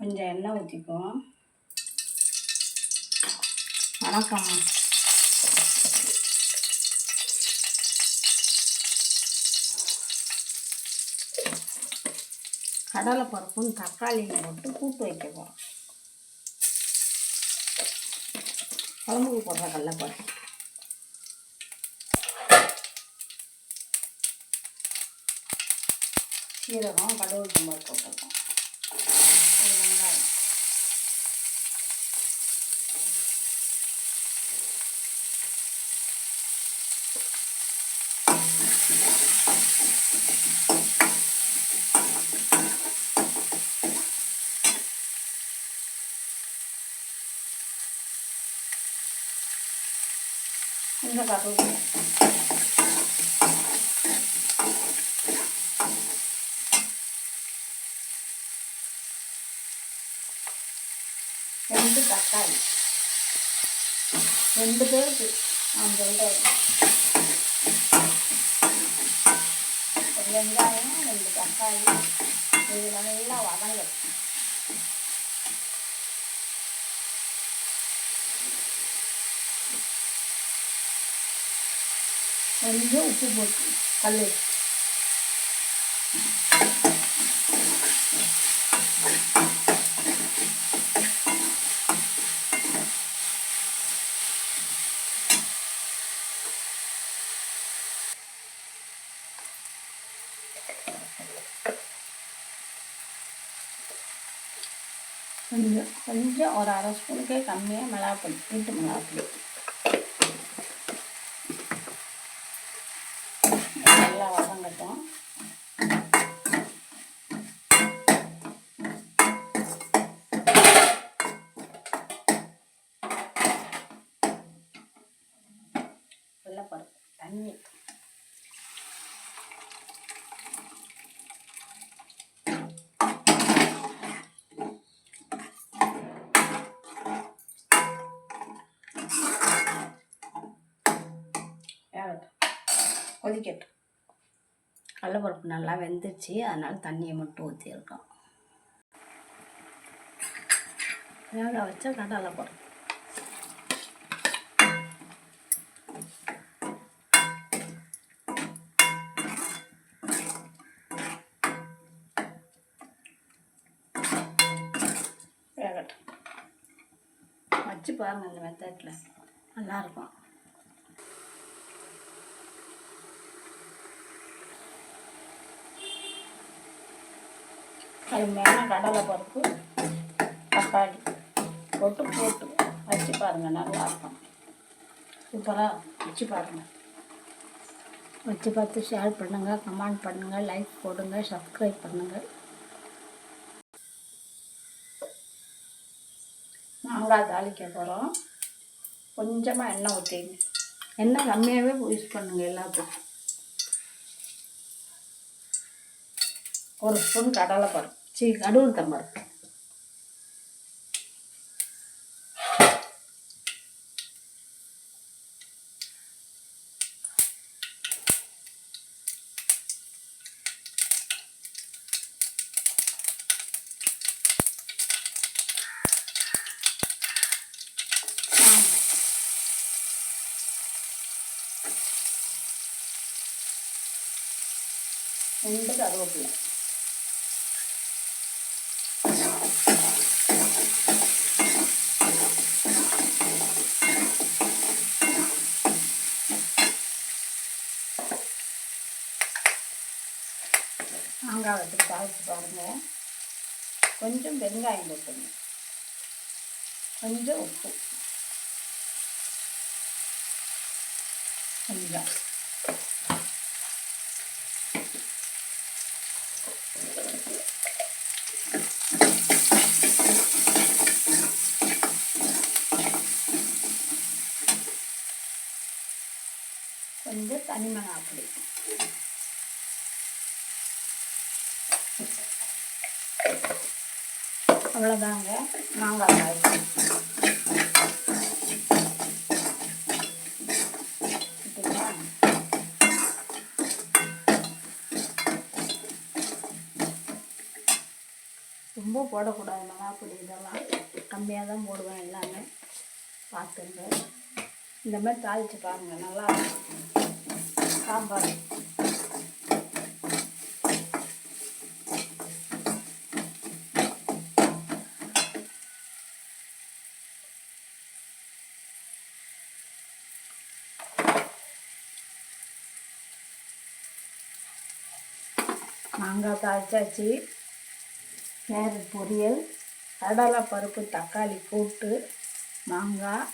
கொஞ்சம் எண்ணெய் ஊற்றிக்குவோம் வணக்கம். கடலை பருப்பும் தக்காளியும் போட்டு கூட்டு வைக்க போகிறோம் குழம்புக்கு போடுற கடலைப்பருப்பு சீரகம் கடவுள் கும்பல் போட்டிருக்கோம் ஒரு வெங்காயம் இந்த கருவேப்பிலை ரெண்டு தக்காளி ரெண்டு பேருக்கு அந்த வெங்காயம் ரெண்டு தக்காளி இது நல்லா வதங்க கொஞ்சம் உப்பு போட்டு கல் கொஞ்சம் கொஞ்சம் ஒரு அரை ஸ்பூனுக்கே கம்மியாக மிளகாப்பொடி வீட்டு மிளகாப்பொடி வெள்ளைப்பருப்பு தண்ணி. வேகட்டும் கொதிக்கட்டும். கடலைப்பருப்பு நல்லா வெந்துச்சு அதனால் தண்ணியை மட்டும் ஊற்றிருக்கோம் வேக வச்ச கடலைப்பருப்பு வச்சு பாருங்கள் இந்த மெத்தட்டில் நல்லாயிருக்கும் மேலே கடலை பருப்பு தக்காளி போட்டு போட்டு வச்சு பாருங்கள் நல்லாயிருக்கும் சூப்பராக வச்சு பாருங்கள் வச்சு பார்த்து ஷேர் பண்ணுங்கள் கமெண்ட் பண்ணுங்கள் லைக் போடுங்கள் சப்ஸ்கிரைப் பண்ணுங்கள் மாங்காய் தாளிக்க போகிறோம் கொஞ்சமாக எண்ணெய் ஊற்றிங்க எண்ணெய் கம்மியாகவே யூஸ் பண்ணுங்கள் எல்லாத்துக்கும். ஒரு ஸ்பூன் கடலை பருப்பு சீ கடுகு தம்பருப்பு ரெண்டு கருவேப்பிலை மாங்காய் வச்சு தாளிச்சு பாருங்கள் கொஞ்சம் வெங்காயம் போட்டுங்க கொஞ்சம் உப்பு. கொஞ்சம். கொஞ்சம் தனி மிளகாப்பொடி. அவ்வளோதாங்க மாங்காய் போடக்கூடாது. மிளகாப்பொடி இதெல்லாம் கம்மியாக தான் போடுவேன் எல்லாமே. பார்த்துங்க. இந்த மாதிரி தாளித்து பாருங்கள் நல்லா சாம்பார். மாங்காய் தாளிச்சாச்சு. கேரட் பொரியல் கடலை பருப்பு தக்காளி கூட்டு மாங்காய்